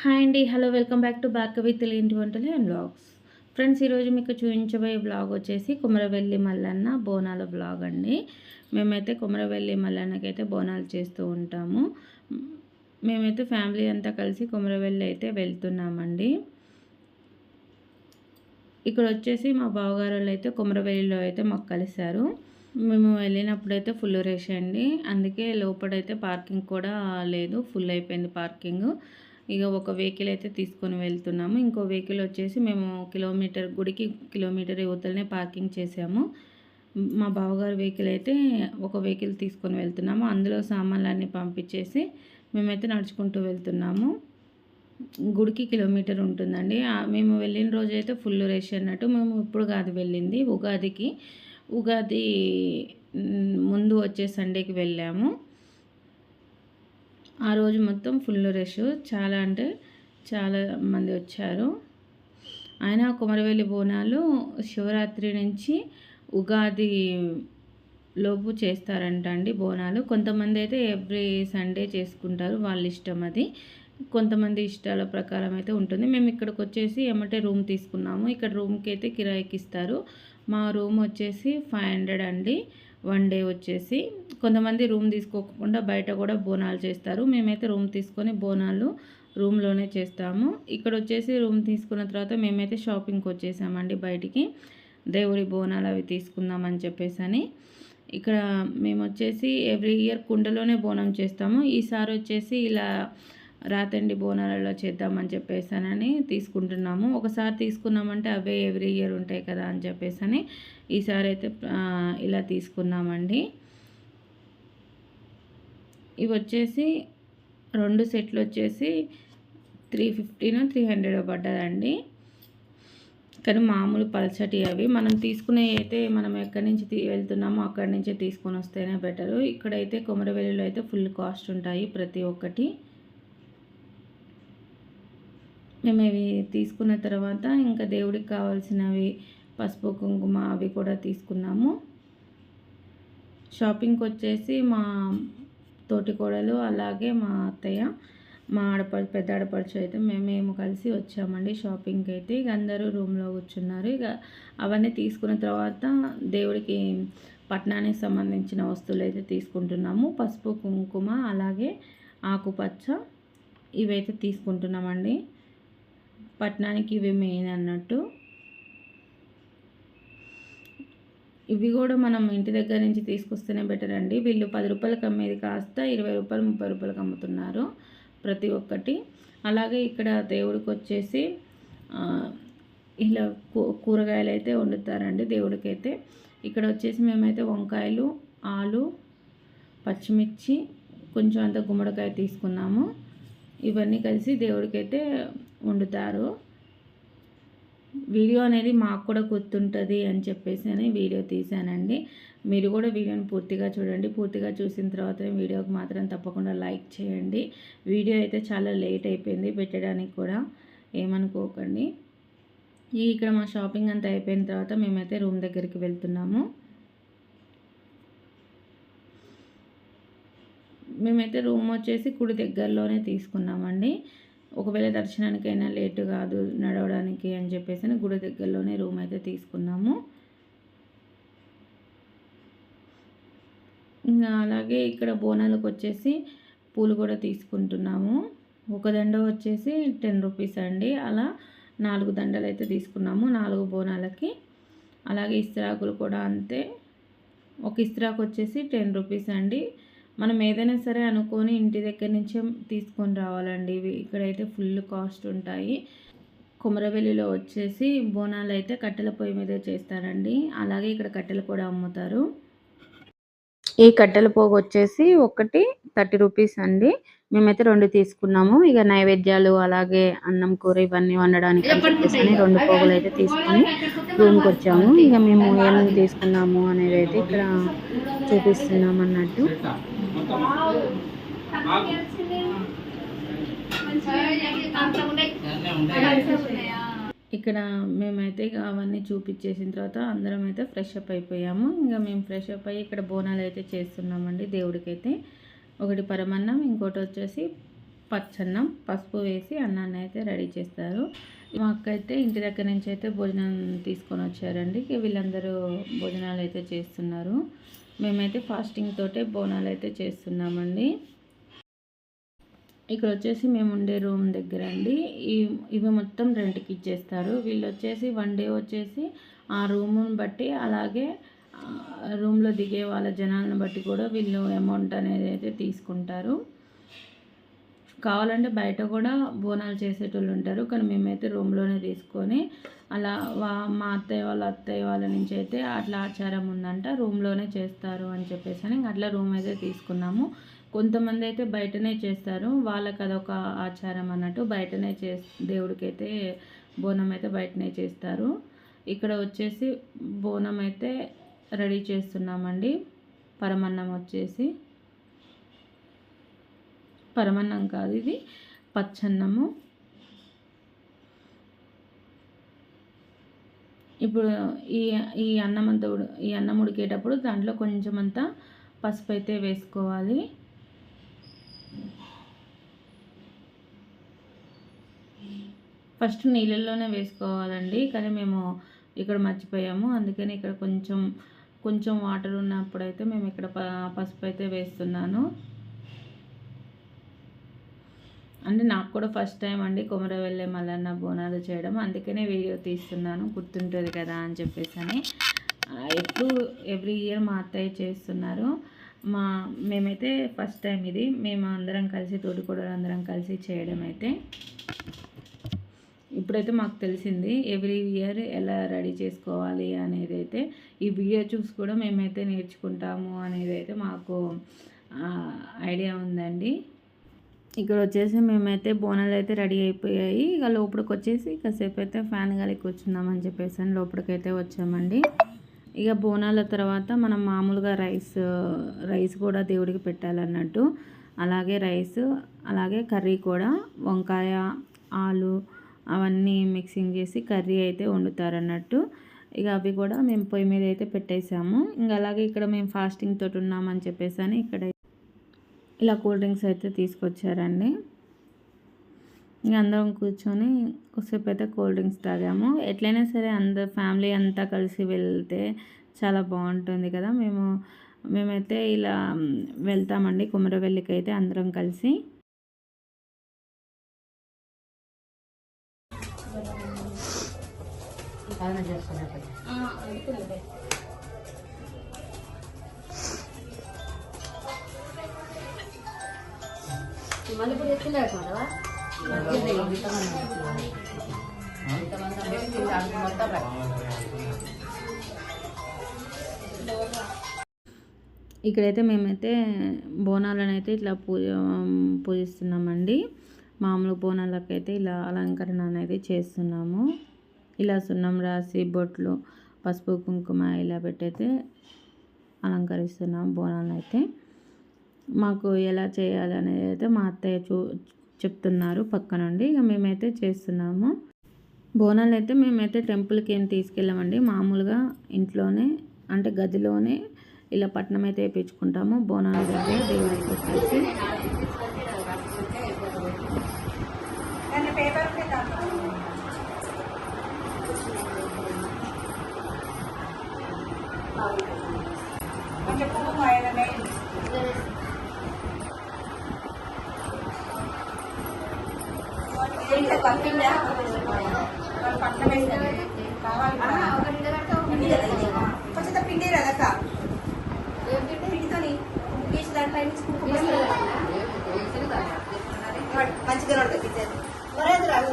Hi అండి hello welcome back to Bhargavi ఇంటి వంటలు అండ్ బ్లాగ్స్ ఫ్రెండ్స్ ఈరోజు మీకు చూపించబోయే బ్లాగ్ వచ్చేసి కుమరవెల్లి మల్లన్న బోనాల బ్లాగ్ అండి. మేమైతే కుమరవెల్లి మల్లన్నకైతే బోనాలు చేస్తూ ఉంటాము. మేమైతే ఫ్యామిలీ అంతా కలిసి కుమరవెల్లి అయితే వెళ్తున్నామండి. ఇక్కడ వచ్చేసి మా బావగారు అయితే కుమరవెల్లిలో అయితే మాకు కలిశారు. మేము వెళ్ళినప్పుడైతే ఫుల్ రష్ అండి. అందుకే లోపలైతే పార్కింగ్ కూడా లేదు ఫుల్ అయిపోయింది పార్కింగ్. ఇక ఒక వెహికల్ అయితే తీసుకొని వెళ్తున్నాము. ఇంకో వెహికల్ వచ్చేసి మేము కిలోమీటర్ గుడికి కిలోమీటర్ యువతలనే పార్కింగ్ చేసాము. మా బావగారు వెహికల్ అయితే ఒక వెహికల్ తీసుకొని వెళ్తున్నాము. అందులో సామాన్లన్నీ పంపించేసి మేమైతే నడుచుకుంటూ వెళ్తున్నాము. గుడికి కిలోమీటర్ ఉంటుందండి. మేము వెళ్ళిన రోజు అయితే ఫుల్ రష్ అన్నట్టు. మేము ఇప్పుడు కాదు వెళ్ళింది ఉగాదికి. ఉగాది ముందు వచ్చే సండేకి వెళ్ళాము. ఆ రోజు మొత్తం ఫుల్ రష్. చాలా అంటే చాలా మంది వచ్చారు. ఆయన కుమరవెల్లి బోనాలు శివరాత్రి నుంచి ఉగాది లోపు చేస్తారంట అండి బోనాలు. కొంతమంది అయితే ఎవ్రీ సండే చేసుకుంటారు వాళ్ళ ఇష్టం అది. కొంతమంది ఇష్టాల ప్రకారం అయితే ఉంటుంది. మేము ఇక్కడికి వచ్చేసి ఏమంటే రూమ్ తీసుకున్నాము. ఇక్కడ రూమ్కి అయితే కిరాయికి ఇస్తారు. మా రూమ్ వచ్చేసి ఫైవ్ హండ్రెడ్ అండి. వన్ డే వచ్చేసి కొంతమంది రూమ్ తీసుకోకుండా బయట కూడా బోనాలు చేస్తారు. మేమైతే రూమ్ తీసుకొని బోనాలు రూమ్లోనే చేస్తాము. ఇక్కడ వచ్చేసి రూమ్ తీసుకున్న తర్వాత మేమైతే షాపింగ్కి వచ్చేసామండి బయటికి. దేవుడి బోనాలు అవి తీసుకుందామని చెప్పేసి అని. ఇక్కడ మేము వచ్చేసి ఎవ్రీ ఇయర్ కుండలోనే బోనం చేస్తాము. ఈసారి వచ్చేసి ఇలా రాతండి బోనాలలో చేద్దామని చెప్పేసానని తీసుకుంటున్నాము. ఒకసారి తీసుకున్నామంటే అవే ఎవ్రీ ఇయర్ ఉంటాయి కదా అని చెప్పేసి ఈసారి అయితే ఇలా తీసుకున్నామండి. ఇవి వచ్చేసి రెండు సెట్లు వచ్చేసి త్రీ ఫిఫ్టీను త్రీ హండ్రెడ్ పడ్డదండి. కానీ మామూలు పల్చటి అవి. మనం తీసుకునే అయితే మనం ఎక్కడి నుంచి వెళ్తున్నామో అక్కడి నుంచే తీసుకొని వస్తేనే బెటరు. ఇక్కడైతే కొమరవెల్లిలో అయితే ఫుల్ కాస్ట్ ఉంటాయి ప్రతి ఒక్కటి. మేము ఇవి తీసుకున్న తర్వాత ఇంకా దేవుడికి కావాల్సినవి పసుపు కుంకుమ అవి కూడా తీసుకున్నాము. షాపింగ్కి వచ్చేసి మా తోటి కోడలు అలాగే మా అత్తయ్య మా ఆడపడు పెద్ద ఆడపడుచు అయితే మేము కలిసి వచ్చామండి షాపింగ్కి అయితే. ఇక అందరూ రూమ్లో కూర్చున్నారు. ఇక అవన్నీ తీసుకున్న తర్వాత దేవుడికి పట్టణానికి సంబంధించిన వస్తువులు అయితే తీసుకుంటున్నాము. పసుపు కుంకుమ అలాగే ఆకుపచ్చ ఇవైతే తీసుకుంటున్నామండి. పట్టణానికి ఇవి మెయిన్ అన్నట్టు. ఇవి కూడా మనం ఇంటి దగ్గర నుంచి తీసుకొస్తేనే బెటర్ అండి. వీళ్ళు పది రూపాయలకి అమ్మేది కాస్త ఇరవై రూపాయలు ముప్పై రూపాయలకి అమ్ముతున్నారు ప్రతి ఒక్కటి. అలాగే ఇక్కడ దేవుడికి వచ్చేసి ఇలా కూరగాయలు అయితే వండుతారండి దేవుడికైతే. ఇక్కడ వచ్చేసి మేమైతే వంకాయలు ఆలు పచ్చిమిర్చి కొంచెం అంత గుమ్మడికాయ తీసుకున్నాము. ఇవన్నీ కలిసి దేవుడికైతే వండుతారు. వీడియో అనేది మాకు కూడా గుర్తుంటుంది అని చెప్పేసి అని వీడియో తీశానండి మీరు కూడా వీడియోని పూర్తిగా చూడండి. పూర్తిగా చూసిన తర్వాత వీడియోకి మాత్రం తప్పకుండా లైక్ చేయండి. వీడియో అయితే చాలా లేట్ అయిపోయింది పెట్టడానికి కూడా. ఏమనుకోకండి. ఇక్కడ మా షాపింగ్ అంతా అయిపోయిన తర్వాత మేమైతే రూమ్ దగ్గరికి వెళ్తున్నాము. మేమైతే రూమ్ వచ్చేసి కుడి దగ్గరలోనే తీసుకున్నామండి. ఒకవేళ దర్శనానికైనా లేటు కాదు నడవడానికి అని చెప్పేసి గుడి దగ్గరలోనే రూమ్ అయితే తీసుకున్నాము. ఇంకా అలాగే ఇక్కడ బోనాలకు వచ్చేసి పూలు కూడా తీసుకుంటున్నాము. ఒక దండ వచ్చేసి టెన్ రూపీస్ అండి. అలా నాలుగు దండలు అయితే తీసుకున్నాము నాలుగు బోనాలకి. అలాగే ఇస్త్రాకులు కూడా అంతే. ఒక ఇస్త్రాకు వచ్చేసి టెన్ రూపీస్ అండి. మనం ఏదైనా సరే అనుకొని ఇంటి దగ్గర నుంచే తీసుకొని రావాలండి. ఇవి ఇక్కడైతే ఫుల్ కాస్ట్ ఉంటాయి. కుమరవెల్లిలో వచ్చేసి బోనాలు అయితే కట్టెల పొయ్యి మీద చేస్తారండి. అలాగే ఇక్కడ కట్టెలు కూడా అమ్ముతారు. ఈ కట్టెల పోగు వచ్చేసి ఒకటి థర్టీ రూపీస్ అండి. మేమైతే రెండు తీసుకున్నాము. ఇక నైవేద్యాలు అలాగే అన్నం కూర ఇవన్నీ వండడానికి అని రెండు పోగులు అయితే తీసుకొని రూమ్కి వచ్చాము. ఇక మేము ఏమేమి తీసుకున్నాము అనేది అయితే ఇక్కడ చూపిస్తున్నాం అన్నట్టు ఇక్కడ మేమైతే అవన్నీ చూపించేసిన తర్వాత అందరం అయితే ఫ్రెష్ అప్ అయిపోయాము. ఇంకా మేము ఫ్రెష్ అప్ అయ్యి ఇక్కడ బోనాలు అయితే చేస్తున్నామండి దేవుడికైతే. ఒకటి పరమన్నం ఇంకోటి వచ్చేసి పచ్చన్నం పసుపు వేసి అన్నాన్ని అయితే రెడీ చేస్తారు. మా అక్క అయితే ఇంటి దగ్గర నుంచి అయితే భోజనం తీసుకొని వచ్చారండి. వీళ్ళందరూ భోజనాలు అయితే చేస్తున్నారు. మేమైతే ఫాస్టింగ్ తోటే బోనాలు అయితే చేస్తున్నామండి. ఇక్కడ వచ్చేసి మేము ఉండే రూమ్ దగ్గర అండి. ఇవి మొత్తం రెంట్కి ఇచ్చేస్తారు. వీళ్ళు వచ్చేసి వన్ డే వచ్చేసి ఆ రూమ్ని బట్టి అలాగే రూమ్లో దిగే వాళ్ళ జనాలను బట్టి కూడా వీళ్ళు అమౌంట్ అనేది అయితే తీసుకుంటారు. కావాలంటే బయట కూడా బోనాలు చేసేటోళ్ళు ఉంటారు. కానీ మేమైతే రూమ్లోనే తీసుకొని అలా వా మా అత్తయ్య వాళ్ళ అత్తయ్య వాళ్ళ నుంచి అయితే అట్లా ఆచారం ఉందంట. రూమ్లోనే చేస్తారు అని చెప్పేసి అని అట్లా రూమ్ అయితే తీసుకున్నాము. కొంతమంది అయితే బయటనే చేస్తారు. వాళ్ళకి అదొక ఆచారం అన్నట్టు బయటనే చే దేవుడికైతే బోనం అయితే బయటనే చేస్తారు. ఇక్కడ వచ్చేసి బోనం అయితే రెడీ చేస్తున్నామండి. పరమన్నం వచ్చేసి. పరమన్నం కాదు ఇది. పచ్చన్నము. ఇప్పుడు ఈ ఈ అన్నం అంతా ఈ అన్నం ఉడికేటప్పుడు దాంట్లో కొంచెం అంతా పసుపు అయితే వేసుకోవాలి. ఫస్ట్ నీళ్ళల్లోనే వేసుకోవాలండి కానీ మేము ఇక్కడ మర్చిపోయాము. అందుకని ఇక్కడ కొంచెం కొంచెం వాటర్ ఉన్నప్పుడైతే మేము ఇక్కడ పసుపు అయితే వేస్తున్నాను. అంటే నాకు కూడా ఫస్ట్ టైం అండి కొమర వెళ్ళే మల్లన్న బోనాలు చేయడం. అందుకనే వీడియో తీస్తున్నాను. గుర్తుంటుంది కదా అని చెప్పేసి అని ఎప్పుడు ఎవ్రీ ఇయర్ మా అత్తయ్య చేస్తున్నారు. మా మేమైతే ఫస్ట్ టైం ఇది. మేము అందరం కలిసి తోటికూడలు అందరం కలిసి చేయడం అయితే. ఇప్పుడైతే మాకు తెలిసింది ఎవ్రీ ఇయర్ ఎలా రెడీ చేసుకోవాలి అనేది అయితే. ఈ వీడియో చూసి కూడా మేమైతే నేర్చుకుంటాము అనేది అయితే మాకు ఐడియా ఉందండి. ఇక్కడ వచ్చేసి మేమైతే బోనాలు అయితే రెడీ అయిపోయాయి. ఇక లోపలికి వచ్చేసి కాసేపు అయితే ఫ్యాన్ గాలి కూర్చుందామని చెప్పేసి అని లోపలికైతే వచ్చామండి. ఇక బోనాల తర్వాత మనం మామూలుగా రైస్ రైస్ కూడా దేవుడికి పెట్టాలన్నట్టు. అలాగే రైస్ అలాగే కర్రీ కూడా వంకాయ ఆలు అవన్నీ మిక్సింగ్ చేసి కర్రీ అయితే వండుతారన్నట్టు. ఇక అవి కూడా మేము పొయ్యి మీద అయితే పెట్టేసాము. ఇంకా అలాగే ఇక్కడ మేము ఫాస్టింగ్ తోటి ఉన్నామని చెప్పేసి అని ఇక్కడ ఇలా కూల్ డ్రింక్స్ అయితే తీసుకొచ్చారండి. ఇంక అందరం కూర్చొని కొద్దిసేపు అయితే కూల్ డ్రింక్స్ తాగాము. ఎట్లయినా సరే అందరు ఫ్యామిలీ అంతా కలిసి వెళ్తే చాలా బాగుంటుంది కదా. మేము మేమైతే ఇలా వెళ్తామండి. కుమరవెల్లికి అయితే అందరం కలిసి. మళ్ళీ ఇప్పుడు ఎత్తులేదు కదా? ఇక్కడైతే మేమైతే బోనాలను అయితే ఇట్లా పూజ పూజిస్తున్నామండి. మామూలు బోనాలకైతే ఇలా అలంకరణ అనేది చేస్తున్నాము. ఇలా సున్నం రాసి బొట్లు పసుపు కుంకుమ ఇలా పెట్టయితే అలంకరిస్తున్నాం బోనాలను అయితే మాకు ఎలా చేయాలనేది అయితే మా అత్తయ్య చూ చెప్తున్నారు పక్క నుండి ఇక మేమైతే చేస్తున్నాము. బోనాలు అయితే మేమైతే టెంపుల్కి ఏం తీసుకెళ్ళామండి. మామూలుగా ఇంట్లోనే అంటే గదిలోనే ఇలా పట్నం అయితే వేయించుకుంటాము బోనాల దగ్గర దేవుడికి వచ్చేసి కొంచెం కుంకుమ వేయడమే. ఏంటి పంపిందా వాళ్ళు పట్నం వేస్తారు కావాలి కదా. కొంచెం పిండి కదక్క పిండితోని గీసి దాంట్లో నుంచి కుంకుమ మంచిగా ఉంటుంది కిచెన్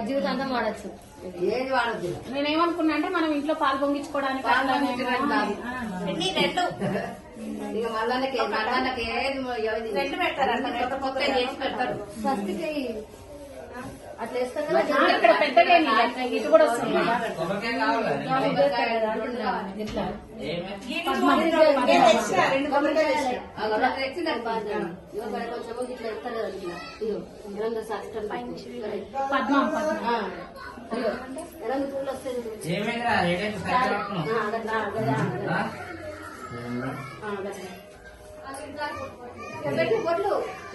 జీవితాంతం వాడచ్చు. ఏది వాడద్దు. నేనేమనుకున్నా అంటే మనం ఇంట్లో పాలు పొంగించుకోవడానికి. ఇక మళ్ళీ మళ్ళీ ఏది ఏది- రెండు పెడతారు అట్లా. కొత్త కొత్త చేసి పెడతారు. ఫస్ట్కి అట్లా వేస్తాం కదా ఇక్కడ పెద్దగా ఇటు కూడా వస్తుంది.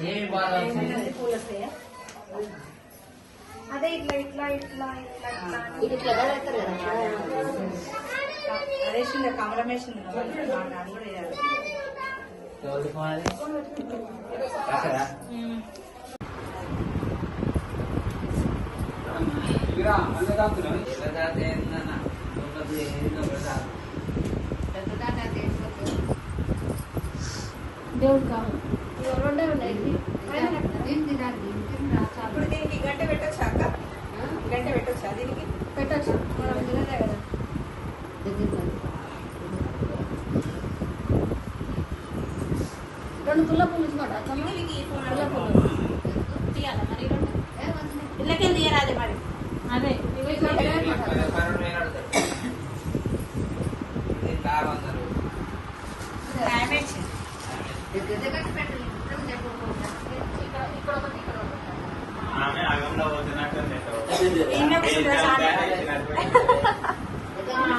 ఏమి? బాగా పూలు వస్తాయి? అదే ఇట్లా ఇట్లా ఇట్లా ఇట్లా ఇది ఇట్లా కూడా పెడతారు కదా? అదేసింది కమలమేసింది అది కూడా వేయాలి. దేవుడు కావాలి రెండే ఉన్నాయి దానికి దీనికి రా, చాలు. ఇప్పుడు దీనికి గంట పెట్టొచ్చా అక్క ఆ? పెట్టొచ్చా? దీనికి? పెట్టచ్చు. మనం తినదే కదా. రెండు పుల్ల పూలు ఇచ్చుకోండి పుల్ల పూలు ఇళ్ళకెళ్ళి తీయరాదే మరి అదే పది పన్నెండు వేలు అడుగుతారు. ఇది కారు వందలు. ఆమె అగంలో పోతున్నట్టు ఈయన కూర్చుందా సార్?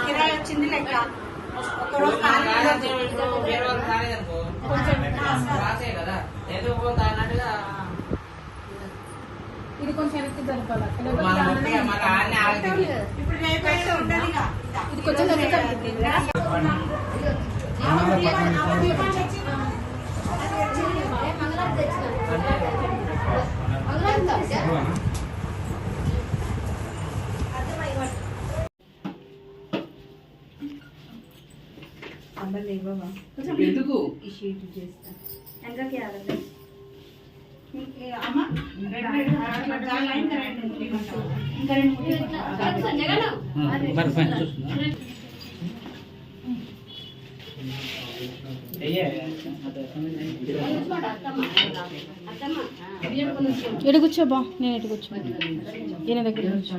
కిరాయి వచ్చింది లెక్క ఒక్కరోజు ఇది కొంచెం వెనక్కి జరపాలి ఇప్పుడు రేపు ఉండదు ఇది కొంచెం వెనక్కి తెచ్చిన మంగళవారం తెచ్చా ఎందుకు? ఈ షీట్ చేస్తా. ఎంతకి కూర్చోబా నేను ఇటు కూర్చో. ఈయన దగ్గర కూర్చో.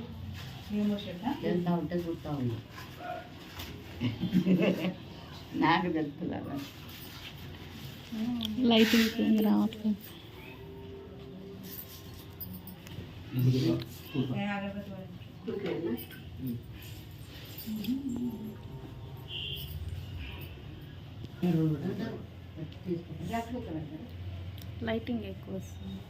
పెట్టండి. ఎంత ఉంటే చూస్తా ఉన్నా నాకు తెలుస్తుందా లైటింగ్ ఏం రావట్లేదు లైటింగ్ ఎక్కువ వస్తుంది